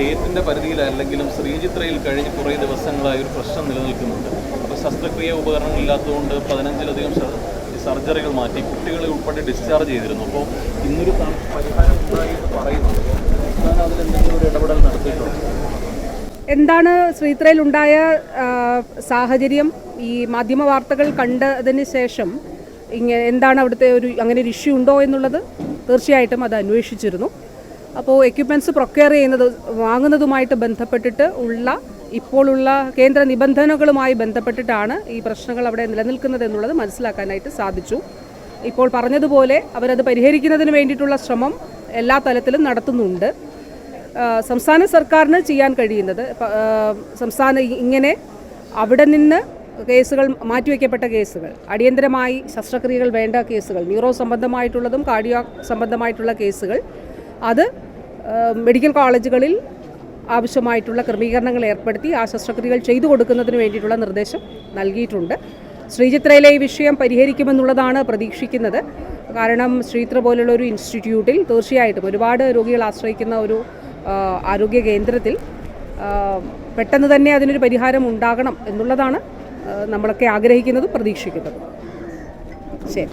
സ്റ്റേറ്റിന്റെ പരിധിയിലല്ലെങ്കിലും ശ്രീചിത്രയിൽ കഴിഞ്ഞ് കുറേ ദിവസങ്ങളായി ഒരു പ്രശ്നം നിലനിൽക്കുന്നുണ്ട്. അപ്പോൾ ശസ്ത്രക്രിയ ഉപകരണങ്ങളില്ലാത്തതുകൊണ്ട് പതിനഞ്ചിലധികം സർജറികൾ മാറ്റി കുട്ടികളെ ഉൾപ്പെടെ ഡിസ്ചാർജ് ചെയ്തിരുന്നു. അപ്പോൾ ഇന്നൊരു പരിഹാരം ഉണ്ടായി എന്ന് പറയുന്നുണ്ട് അതിലെന്തെങ്കിലും ഒരു ഇടപെടൽ നടത്തിയിട്ടുണ്ട്? എന്താണ് ശ്രീത്രയിലുണ്ടായ സാഹചര്യം? ഈ മാധ്യമ വാർത്തകൾ കണ്ടതിന് ശേഷം ഇങ്ങനെ എന്താണ് അവിടുത്തെ ഒരു അങ്ങനെ ഒരു ഇഷ്യൂ ഉണ്ടോ എന്നുള്ളത് തീർച്ചയായിട്ടും അത് അന്വേഷിച്ചിരുന്നു. അപ്പോൾ എക്യുപ്മെന്റ്സ് പ്രൊക്യർ ചെയ്യുന്നത് വാങ്ങുന്നതുമായിട്ട് ബന്ധപ്പെട്ടിട്ട് ഉള്ള ഇപ്പോഴുള്ള കേന്ദ്ര നിബന്ധനകളുമായി ബന്ധപ്പെട്ടിട്ടാണ് ഈ പ്രശ്നങ്ങൾ അവിടെ നിലനിൽക്കുന്നത് എന്നുള്ളത് മനസ്സിലാക്കാനായിട്ട് സാധിച്ചു. ഇപ്പോൾ പറഞ്ഞതുപോലെ അവരത് പരിഹരിക്കുന്നതിന് വേണ്ടിയിട്ടുള്ള ശ്രമം എല്ലാ തലത്തിലും നടത്തുന്നുണ്ട്. സംസ്ഥാന സർക്കാരിന് ചെയ്യാൻ കഴിയുന്നത് സംസ്ഥാന ഇങ്ങനെ അവിടെ നിന്ന് കേസുകൾ മാറ്റിവെക്കപ്പെട്ട കേസുകൾ അടിയന്തരമായി ശസ്ത്രക്രിയകൾ വേണ്ട കേസുകൾ ന്യൂറോ സംബന്ധമായിട്ടുള്ളതും കാർഡിയോ സംബന്ധമായിട്ടുള്ള കേസുകൾ അത് മെഡിക്കൽ കോളേജുകളിൽ ആവശ്യമായിട്ടുള്ള ക്രമീകരണങ്ങൾ ഏർപ്പെടുത്തി ആ ശസ്ത്രക്രിയകൾ ചെയ്തു കൊടുക്കുന്നതിന് വേണ്ടിയിട്ടുള്ള നിർദ്ദേശം നൽകിയിട്ടുണ്ട്. ശ്രീചിത്രയിലെ ഈ വിഷയം പരിഹരിക്കുമെന്നുള്ളതാണ് പ്രതീക്ഷിക്കുന്നത്. കാരണം ശ്രീചിത്ര പോലുള്ള ഒരു ഇൻസ്റ്റിറ്റ്യൂട്ടിൽ തീർച്ചയായിട്ടും ഒരുപാട് രോഗികൾ ആശ്രയിക്കുന്ന ഒരു ആരോഗ്യ കേന്ദ്രത്തിൽ പെട്ടെന്ന് തന്നെ അതിനൊരു പരിഹാരം ഉണ്ടാകണം എന്നുള്ളതാണ് നമ്മളൊക്കെ ആഗ്രഹിക്കുന്നതും പ്രതീക്ഷിക്കുന്നതും. ശരി.